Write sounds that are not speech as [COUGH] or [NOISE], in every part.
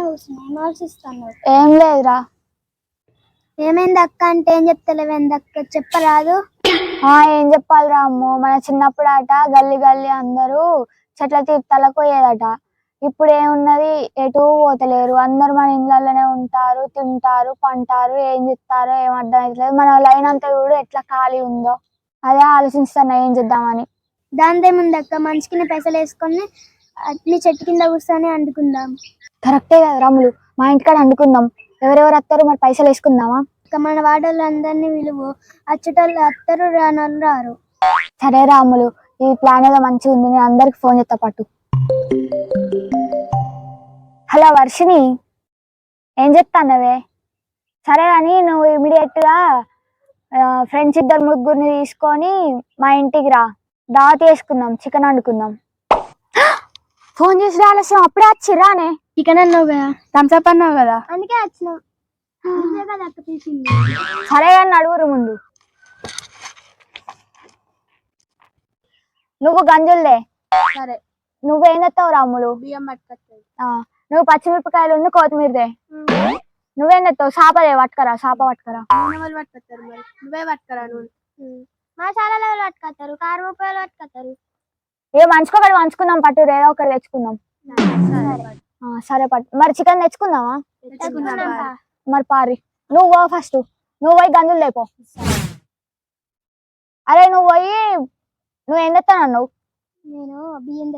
కూర్చున్నా ఏం ఆలోచిస్తాను ఏం లేదురా. ఏమైంది అక్క? అంటే ఏం చెప్తలేవేంది అక్క? చెప్పరాదు. ఆ ఏం చెప్పాలిరా అమ్మో? మన చిన్నప్పుడు ఆట గల్లి గల్లి అందరూ చెట్ల తీర్థాలకు పోయేదట. ఇప్పుడు ఏమున్నది? ఎటు పోతలేరు. అందరు మన ఇళ్ళలోనే ఉంటారు తింటారు పంటారు ఏం చెప్తారో ఏం అర్థం అవుతలేదు మన లైన్ అంతా చూడు ఎట్లా ఖాళీ ఉందో. అదే ఆలోచిస్తున్నా ఏం చేద్దామని. దానిదేముంది అక్క? మనిషికి పైసలు వేసుకొని అట్ని చెట్టు కింద కూర్చొని అంటుకుందాం కరెక్టే కదా రాములు మా ఇంటికాడ వండుకుందాం ఎవరెవరు వస్తారు మరి పైసలు వేసుకుందామా? ఇక మన వాడోళ్ళందరినీ విలువ అచ్చటోళ్ళు అత్తరు రానోళ్ళు రారు. సరే రాములు ఈ ప్లాన్ ఏదో మంచిగా ఉంది నేను అందరికి ఫోన్ చేస్తా పట్టు హలో వర్షిని ఏం చెప్తాన్నవే సరే అని నువ్వు ఇమీడియట్గా ఫ్రెండ్స్ ఇద్దరు ముగ్గురిని తీసుకొని మా ఇంటికి రా. దావత్ చేసుకుందాం చికెన్ వండుకుందాం. ఫోన్ చేసి ఆలస్యం. అప్పుడే వచ్చి రానే చికెన్ అన్నావు కదా. థమ్స్అప్ అన్నావు కదా? అందుకే వచ్చినావు నువ్వే సరే అని అడుగురు ముందు. నువ్వు గంజుల్దే. సరే. నువ్వేం తెస్తావు రాములు బియ్యం పట్టుకొచ్చాయి ఆ, నువ్వు పచ్చిమిరపకాయలు ఉన్న కొత్తిమీరదే నువ్వేం తెస్తావు చేపలే పట్టుకరా. చేప పట్టుకరా. పట్టుకొస్తారు మరి. నువ్వే పట్టుకరా నూనె మసాలాలు పట్టుకొస్తారు కారం ఉప్పాయలు పట్టుకొస్తారు ఏ మంచుకోకటి మంచుకుందాం పట్టు ఏదో ఒకటి తెచ్చుకుందాం. ఆ, సరే పట్టు. మరి చికెన్ తెచ్చుకుందామా? మరి పారి. నువ్వు పో ఫస్ట్. నువ్వు పోయి గంజులు లేపో. అరే నువ్వు పోయి నువ్వు ఏం తెస్తాను నువ్వు నేను బియ్యం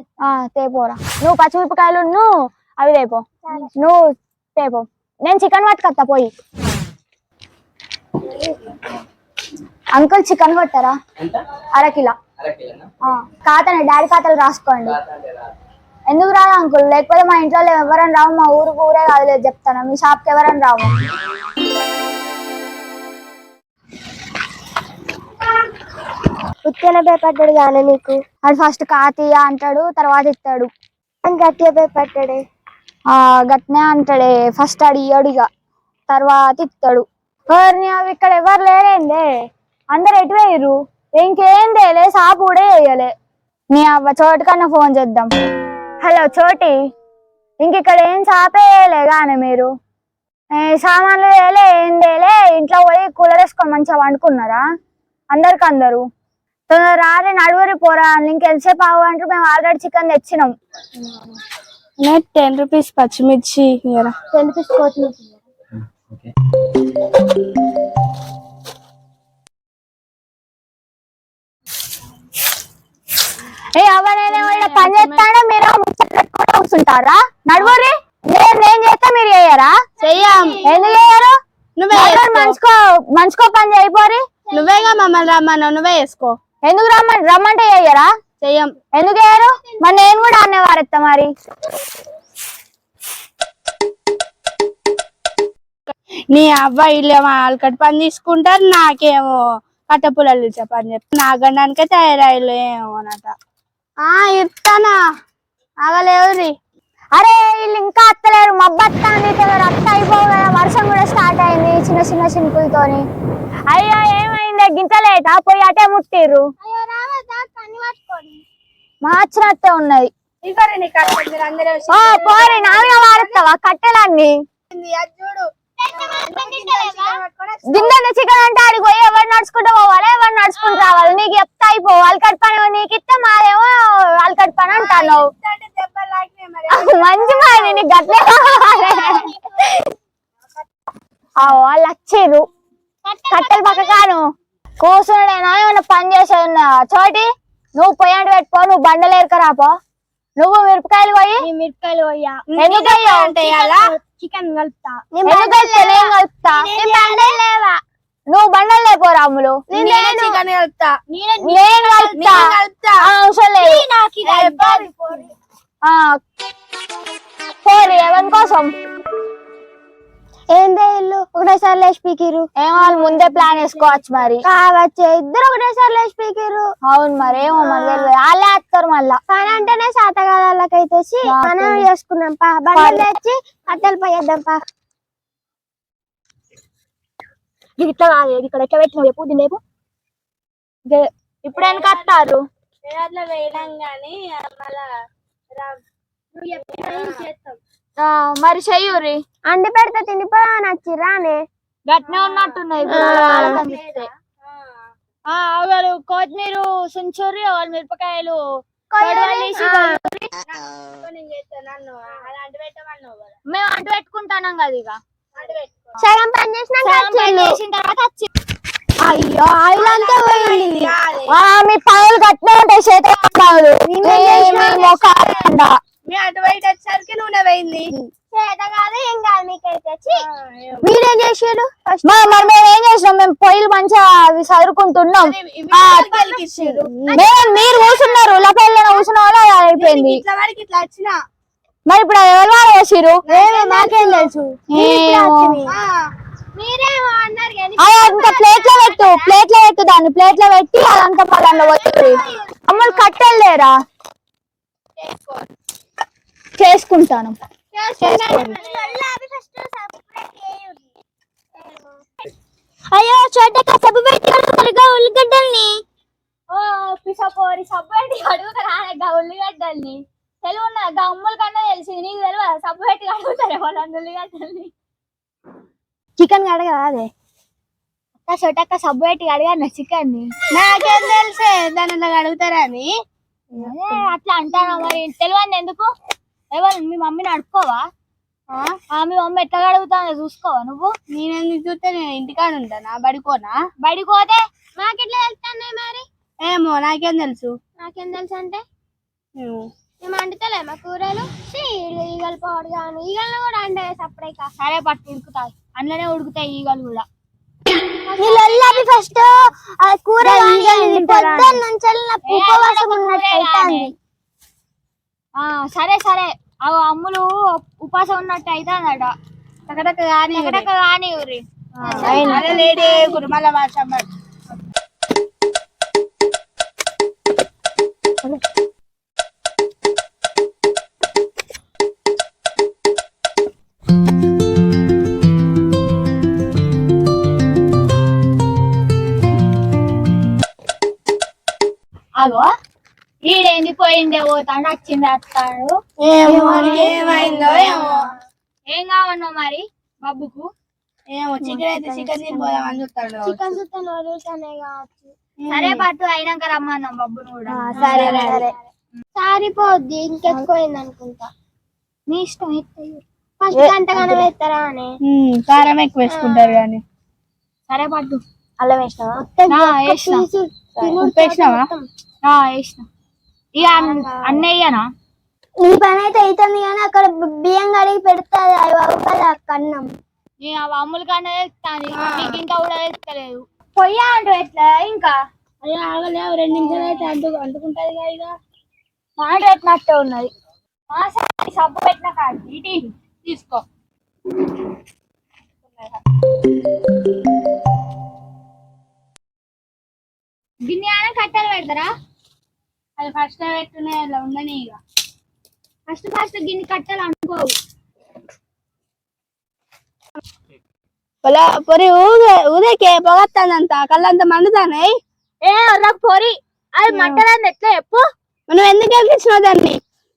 తేపోరా. నువ్వు పచ్చిమిరపకాయలు నువ్వు అవి తేపో. నువ్వు తేపో. నేను చికెన్ పట్టుకొస్తా పోయి. అంకుల్ చికెన్ కొట్టారా? అరకిలో. ఖాతానే డాడీ ఖాతాలు రాసుకోండి. ఎందుకు రాదు అంకుల్? లేకపోతే మా ఇంట్లో ఎవరైనా రావు మా ఊరికి ఊరే కాదు లేదు చెప్తాను. మీ షాప్కి ఎవరైనా రావు. ఉత్తేన భయపడ్డాడు కానీ నీకు. అది ఫస్ట్ కాతీయ అంటాడు తర్వాత ఇస్తాడు. అని గట్టిగా భయపడ్డాడే ఆ గట్నే అంటాడే. ఫస్ట్ ఆడు ఇయ్యడుగా తర్వాత ఇస్తాడు ఎవరిని అవి ఇక్కడ ఎవరు లేరేందే? అందరు ఎటు వేయరు ఇంకేం తేలే సాపు కూడా వేయలే. నీ అవ్వ చోటు కన్నా ఫోన్ చేద్దాం. హలో చోటి. ఇంక ఇక్కడ ఏం సాపే వేయలే కానీ మీరు? ఏ, సామాన్లు వేయలే ఏం తేలే ఇంట్లో పోయి కూలర్ వేసుకొని మంచిగా వండుకున్నారా అందరికి అందరు. తొందర రారే నడువురి పోరా ఇంకెంతసేపు అవ్వ అంటే మేము ఆల్రెడీ చికెన్ తెచ్చినాం. నేను టెన్ రూపీస్ పచ్చిమిర్చి టెన్ రూపీస్ కోతిమీర ఏ వాళ్ళ పని చేస్తాడా మీరు ముచ్చట్లు పెట్టుకుంటూ కూర్చుంటారా? నడువురి నేను నేను చేస్తా మీరు చేయరా? చెయ్యం. ఎందుకు చేయరు? నువ్వే. మంచుకో మంచుకో పని చేయిపోరి. నువ్వేగా మమ్మల్ని రమ్మన్నావు నువ్వే వేసుకో ఎందుకు రమ్మని రమ్మంటే చెయ్యరా చెయ్యం. ఎందుకు చేయరు? మరి నేను కూడా అన్నే వారెత్తా మరి. నీ అబ్బాయి వీళ్ళేమో ఆల్కట్ పని తీసుకుంటారు నాకేమో కట్టపుల్లలు ఇచ్చే పని చెప్తా. నా గండానికే తయారయ్యలు ఏమోనట. ఆ ఇస్తానా అరే వీళ్ళు ఇంకా అత్తలేరు. మబ్బత్తాంది అత్త అయిపోవు కదా. వర్షం కూడా స్టార్ట్ అయింది. చిన్న చిన్న చినుకులతోని. అయ్యో ఏమైంది? గింతలేట పోయి అటే ముట్టిర్రు. మార్చినట్టే ఉన్నది. పోరి నాగా వాడుతావా? కట్టెలన్నీ. చూడు. గిన్నె చికెన్ అంటే ఆడికి పోయి ఎవరు నడుచుకుంటూ పోవాలి? ఎవరు నడుచుకుంటూ రావాలి? నీకు చెప్తా అయిపో. వాళ్ళకట్ పని నీకు ఇస్తే మాదేమో వాళ్ళకట్ పని అంటాను మంచి పని నీకు గట్లే. ఆ వాళ్ళు వచ్చిర్రు. కట్టెలు పక్కకాను. కూర్చున్నాడైనా ఏమైనా పని చేసేది ఉన్నా చోటి? నువ్వు పొయ్యంటి పెట్టుకో నువ్వు బండలు ఎరకరాపో నువ్వు మిరపకాయలు పోయి? మిరపకాయలు పోయా. ఎందుకు చికెన్ కలుపుతా. నేను కలుపుతా? లేవా నువ్వు బండలు లేపో రాములు. నేనే చికెన్ కలుపుతా. నేను కలుపుతా. కలుపుతా. అవసరం లేదు. ఆ, పోరి ఎవరి కోసం? ఏందే ఇల్లు? ఒకటేసారి లేచి పీకిరు ఏమో వాళ్ళు ముందే ప్లాన్ వేసుకోవచ్చు మరి. కావచ్చు ఇద్దరు ఒకటేసారి లేచి పీకిరు అవును మరి ఏమో మరి తెలియదు వాళ్ళే వస్తారు మళ్ళా. పని అంటేనే శాత కాదు వాళ్ళకైతే. మనం చేసుకున్నాం పా. బండలు తెచ్చి కట్టెలు పోయేద్దాం పా. ఇది ఇట్లా కాదు ఇది ఇక్కడ ఎట్లా పెట్టినావు? ఇప్పుడు వెనక వస్తారు? అట్లా వేయడం కానీ మళ్ళా నువ్వు చేస్తాం మరి చెయ్యూరి అండి పెడితే తినిపో నచ్చిరానే గట్నే ఉన్నట్టున్నాయి వాళ్ళు కొత్తిమీర సుంచూరి వాళ్ళు మిరపకాయలు. మేము అంటు పెట్టుకుంటాం కదా ఇక. సగం పని. చేసిన తర్వాత వచ్చి అయ్యో ఆయిల్ అంతా పోయింది. మీ పావులు గట్నే ఉంటాయి చేత పావులు. మీ అటు బయట వచ్చేసరికి నూనె పోయింది. చేత కాదు ఏం కాదు మీకైతే ఛీ. మీరేం చేసారు మరి మేము ఏం చేసినాం? మేము పొయ్యిలు మంచిగా అవి చదువుకుంటున్నాం మీరు కూర్చున్నారు. లపల్లో కూర్చున్న వాళ్ళు అది అయిపోయింది. ఇట్లా వాడికి ఇట్లా వచ్చిన. మరి ఇప్పుడు ఎవరు వాళ్ళు వేసిరు మాకేం తెలుసు. అంత ప్లేట్లో పెట్టు ప్లేట్లో పెట్టు దాన్ని. ప్లేట్లో పెట్టి అదంతా పదంలో వచ్చి అమ్ములు కట్టెలు లేరా? చేసుకుంటాను. అయ్యో చోటక సబ్బు పెట్టి అడుగుతారుగా ఉల్లిగడ్డల్ని? ఓ పిసపోరి సబ్బు పెట్టి అడుగుతారా ఉల్లిగడ్డల్ని? తెలుగు ఉన్నదా అమ్ముల కన్నా తెలిసింది. నీకు తెలియదు సబ్బు పెట్టి అడుగుతారు వాళ్ళందరూ ఉల్లిగడ్డల్ని. చికెన్ కడగదా అదే? అక్క చోటక్క సబ్బు పెట్టి అడిగాను చికెన్ని నాకేం తెలుసే దాని అడుగుతారా అని అదే అట్లా అంటాను మరి? తెలియదు ఎందుకు? ఎవరు? మీ మమ్మీని అడుక్కోవా? ఆ, మీ మమ్మీ ఎట్లా అడుగుతానో చూసుకోవా నువ్వు? నేను చూస్తే నేను ఇంటికాడ ఉంటానా బడికోనా బయటికి పోతే మాకెట్లా వెళ్తున్నాయి మరి? ఏమో నాకేం తెలుసు. నాకేం తెలుసు అంటే. మేము అంటుతలే మా కూరలు? ఈగలు పోడు కానీ ఈగలను కూడా అంటే సపరేట్ సరే పట్టు ఉడుకుతాయి. అందులోనే ఉడుకుతాయి ఈగలు కూడా. వీళ్ళకి ఫస్ట్ కూర పొద్దున్న నుంచి ఉపవాసం ఉన్నట్టు సరే సరే. అవి అమ్ములు ఉపాసం ఉన్నట్టు అవుతుందట టకటక కానీ ఎక్కడెక్క కానీ ఊరి. అదే లేడీ కురుమల పడు అగో ఈడేంది పోయిందే పోతాడు వచ్చింది వస్తాడు ఏమో ఏమైందో ఏమో. ఏం కావన్నావు మరి బాబుకు ఏమో చికెన్ అయితే చికెన్ తినిపోదాం అని చూస్తాడు సరే పట్టు అయినాక రమ్మన్నాం బాబుని కూడా. సరే సరే. సారిపోద్ది ఇంకెక్కువైంది అనుకుంటా. నీ ఇష్టం ఫస్ట్ గంటగానే వేస్తారా అని. కారం ఎక్కువ వేసుకుంటారు కానీ. సరే పట్టు. అల్లం వేసినావా? వేసినావా వేసిన. ఇక అన్నయ్యనా? నీ పని అయితే అవుతుంది కానీ అక్కడ బియ్యం కడిగి పెడతాది కదా కన్నం. నేను ఆ అమ్ముల కన్నా వేస్తాను నీకు ఇంకా కూడా వేస్తలేదు. పొయ్యా అంటూ ఎట్లా? ఇంకా? అయ్యో ఆగలేవు రెండు నిమిషాలు అయితే అంటు అంటుకుంటది కదా ఇక. మాట పెట్టినట్టే ఉన్నది? ఆ సరే, సబ్బు పెట్టిన కాదు ఇటీ తీసుకో. దీన్ని ఆన కట్టెలు పెడతారా? అది ఫస్ట్ పెట్టునే ఇలా ఉండని ఇక ఫస్ట్ ఫస్ట్ గిన్ని కట్టెలు అనుకోవు. పొల పొరి ఊదే ఊదేకే పొగత్తానంత కళ్ళంతా మండుతానే? ఏ నాకు పొరి అది మంటదాన్ని ఎట్లా చెప్పు? మనం ఎందుకు ఎక్కించినావు దాన్ని?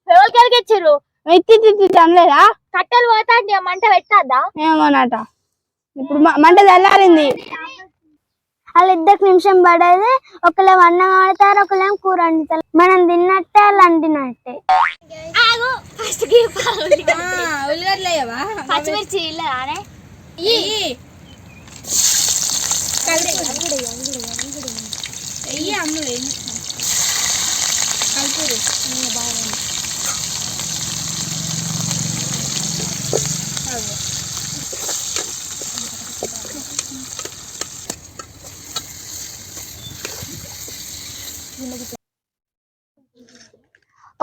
ఎవరికి ఎరిగిచ్చిర్రు ఎత్తి తిత్తి కట్టెలు పోతా మంట పెట్టద్దా? ఏమోనట. ఇప్పుడు మంట తెల్లారింది. వాళ్ళిద్దరికి నిమిషం పడేది. ఒకళ్ళేమో అన్నం ఆడతారు ఒకళ్ళేమో కూర వండుతారు. మనం తిన్నట్టే వాళ్ళు అంటినట్టే ఆగు. ఫస్ట్ ఉల్లిగడ్డలేవా పచ్చిమిర్చి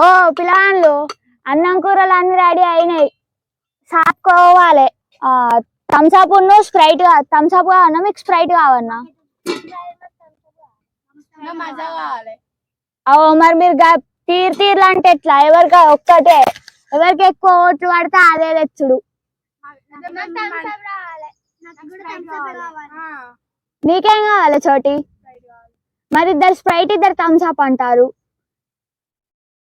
ఓ పిల్లలు అన్నం కూరలు అన్ని రెడీ అయినాయి. సాపుకోవాలి థమ్స్అప్ ఉన్న స్ప్రైట్ థమ్స్అప్ కావన్నా మీకు స్ప్రైట్ కావన్నా? అవో మరి మీరు గా- తీర్ తీర్లు అంటే ఎట్లా? ఎవరికి ఒక్కటే? ఎవరికి ఎక్కువ ఓట్లు పడితే అదే తెచ్చుడు. నీకేం కావాలి. చోటి? మరి ఇద్దరు స్ప్రైట్ ఇద్దరు థమ్స్అప్ అంటారు.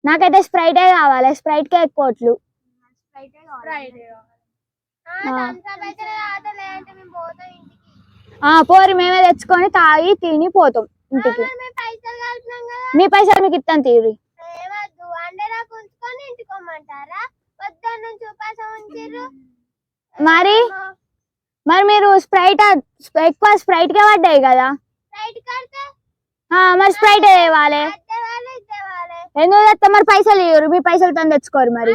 నాకైతే స్ప్రైటే కావాలి స్ప్రైట్ కే ఎక్కువ ఓట్లు ఆ పోరి మేమే తెచ్చుకొని తాగి తిని పోతాం ఇంటికి. పైసలు కలిపినాం కదా. మీ పైసలు మీకు ఇస్తాను తీరి. మరి? మరి మీరు స్ప్రైట్ ఎక్కువ స్ప్రైట్గా పడ్డాయి కదా. మరి స్ప్రైట్ ఇవ్వాలి అద్దె వాళ్ళు ఇద్దే వాళ్ళే ఎందుకు తెస్తా మరి పైసలు ఇవ్వరు మీ పైసలతో తెచ్చుకోరు మరి.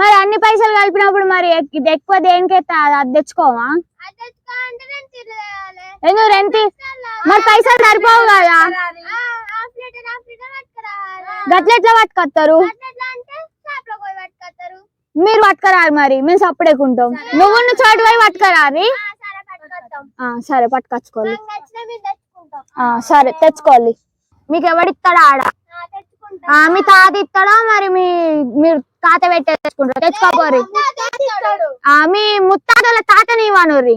మరి అన్ని పైసలు కలిపినప్పుడు మరి ఇది ఎక్కువ దేనికైతే అది తెచ్చుకోమా ఎందుకు రెంట్ మరి పైసలు సరిపోవు కదా. గట్ల ఎట్లా పట్టుకొస్తారు మీరు పట్టుకరారు మరి. మేము సప్పుడేకుంటాం నువ్వు చోటు పోయి పట్టుకరారి. సరే పట్టుకొచ్చుకోవాలి. సరే తెచ్చుకోవాలి. మీకు ఎవడిస్తాడా ఆడ మీ తాత ఇస్తాడా మరి మీ మీరు తాత పెట్టే తెచ్చుకుంటారు తెచ్చుకోపోరి మీ ముత్తాతల తాతని ఇవ్వనుర్రి.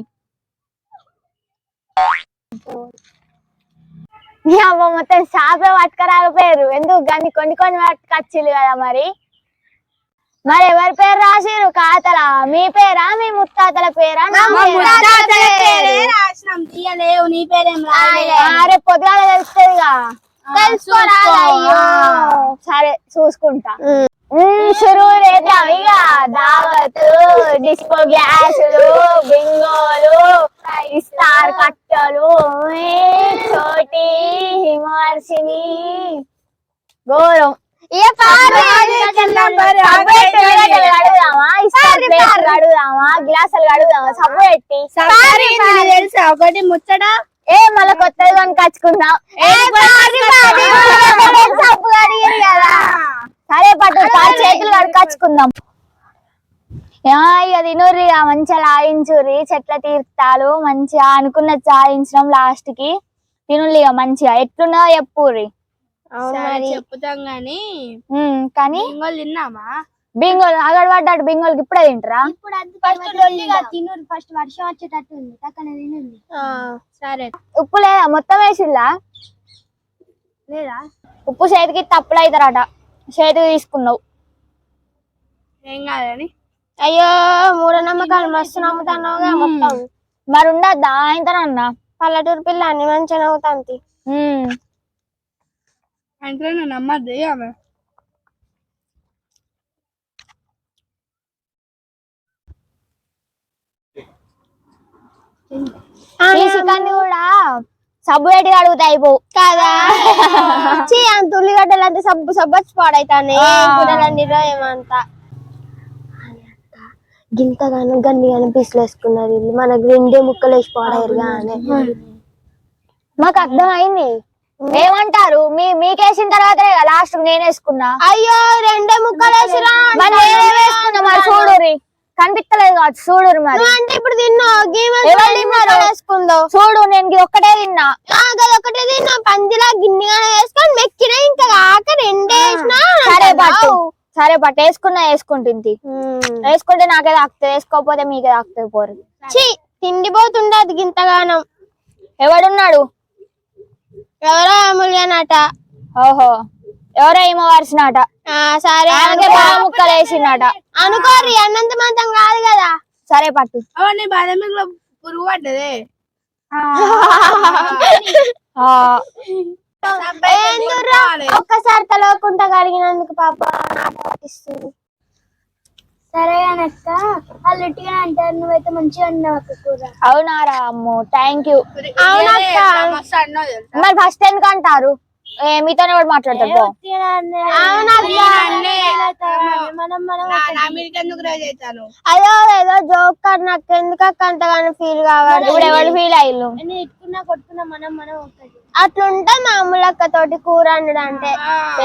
అమ్మ మొత్తం షాప్ పట్టుకరాకపోయారు. ఎందుకు? కానీ కొన్ని కొన్ని పట్టుకొచ్చిల్లు కదా మరి. మరి ఎవరి పేరు రాసిరు ఖాతలా మీ పేరా? మీ ముత్తాతల పేరా? రేపు పొద్దుగాల తెలుస్తుందిగా. సరే చూసుకుంటా ఇక దావత్ డిస్కో గ్యాసులు బింగోలు ఇస్తార్ కట్టలు చోటి హిమవర్షిని ఘోరం అడుగుదామా గ్లాసులు అడుగుదామా సబ్బు పెట్టి తెలుసా ఒకటి ముచ్చట ఏ మళ్ళీ కొత్తది కొనుకొచ్చుకుందాం సరే పట్టు చేతులు కడుకొచ్చుకుందాం ఇక తినుర్రి మంచిగా లాగించుర్రి చెట్ల తీర్థాలు మంచిగా అనుకున్నది సాధించడం లాస్ట్కి. తినుర్రి ఇక మంచిగా. ఎట్లున్నదో చెప్పుర్రి. చెప్పుతాం గాని కానీ తిన్నామా? బింగోలు అగడు పడ్డాడు బింగోలకి ఇప్పుడే తింటరా? తినురు ఫస్ట్ వర్షం వచ్చేటట్టు ఉంది పక్కన సరే. ఉప్పు లేదా? మొత్తం వేసిల్లా? లేదా? ఉప్పు చేతికి తప్పులు అవుతారట చేతికి తీసుకున్నావు. ఏం కాదని అయ్యో మూఢనమ్మకాలు మస్తు నమ్ముతున్నావుగా మొత్తం. మరి ఉండద్దా? ఆయనతోనన్నా పల్లెటూరు పిల్ల అన్ని మంచిగా నవ్వుతాంతి. అంటే నమ్మద్దు ఆమె. చికెన్ కూడా సబ్బు పెట్టి అడుగుతా అయిపో. కదా. [LAUGHS] చీ అంత ఉల్లిగడ్డలు అంతా సబ్బు సబ్బు వచ్చి పాడైతానే. ఆ. కూరలండి ఏమంతా. గింతగాను గన్ని గాను పీసులు వేసుకున్నారు వీళ్ళు. మనకు రెండే ముక్కలు వేసి పాడారు కానీ మాకు అర్థం అయింది ఏమంటారు? మీ మీకేసిన తర్వాత లాస్ట్ నేను వేసుకున్నా అయ్యో రెండే ముక్కలు వేసిరా మరి నేనే వేసుకున్నా మరి చూడురి కనిపించలేదు కావచ్చు చూడురు మరి. అంటే ఇప్పుడు తిన్నావు చూడు నేను ఒక్కటే తిన్నా. ఒకటే తిన్నా పందిలా గిన్నెగానే వేసుకొని మెక్కినా ఇంకా కాక రెండే వేసినా సరే పట్టు. సరే పట్టు వేసుకున్నా వేసుకుంటుంది. వేసుకుంటే నాకే తాకుతుంది వేసుకోకపోతే మీకే తాకుతుంది పోరు. తిండిపోతుండే అది గింతగానం. ఎవడున్నాడు? ఎవరో అమూల్యనట. ఓహో. ఎవరో ఏమో వరిసినట. ఆ, సరే ఆమెకే బాగా ముక్కలు వేసినట అనుకోరి అన్నంత మంతం కాదు కదా. సరే పట్టు. అవన్నీ బాదమిలో పురుగు పడ్డదే. ఒక్కసారి తలవకుండా కడిగినందుకు పాప నాట పట్టిస్తుంది. సరే అనక్క వాళ్ళు ఇట్టుగా అంటారు నువ్వైతే మంచిగా అన్నావు అక్క కూర. అవునారా అమ్మో థ్యాంక్ యూ అవునక్క మరి ఫస్ట్ ఎందుకు అంటారు? ఏ మీతోనే కూడా మాట్లాడతారు పో. అయ్యో ఏదో జోక్ కాదు నాకు ఎందుకు అంతగానో ఫీల్ కావాలి ఇప్పుడు ఎవరు ఫీల్ అయ్యిల్లు? అట్లుంటే మామూలు అక్క తోటి కూర వండడం అంటే.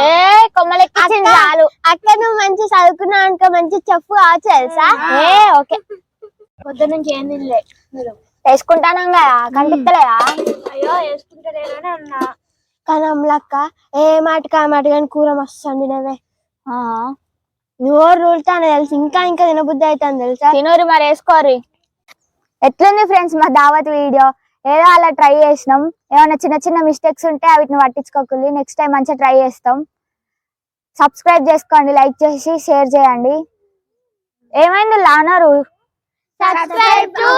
ఏ కొమ్మలెక్కించింది చాలు. అక్క నువ్వు మంచి చదువుకున్నావు అనుకో మంచి చెప్పు కావచ్చు తెలుసా? ఏ ఓకే. పొద్దు నుంచి ఏం తినలే. వేసుకుంటానం కదా కనిపిస్తలేదా? అయ్యో వేసుకుంటారేనని అన్నా. కానీ అమ్మలక్క ఏ మాటకి ఆ మాట కానీ కూర మస్తు వండినవే. నువ్వు రూల్తాను తెలుసు. ఇంకా ఇంకా తినబుద్ధి అవుతాను తెలుసా? తినూరి మరి వేసుకోరి ఎట్లుంది ఫ్రెండ్స్ మా దావత్ వీడియో? ఏదో అలా ట్రై చేసినాం. ఏమైనా చిన్న చిన్న మిస్టేక్స్ ఉంటే వాటిని పట్టించుకోకూలి నెక్స్ట్ టైం మంచిగా ట్రై చేస్తాం. సబ్స్క్రైబ్ చేసుకోండి లైక్ చేసి షేర్ చేయండి. ఏమైంది లానరు? Subscribe to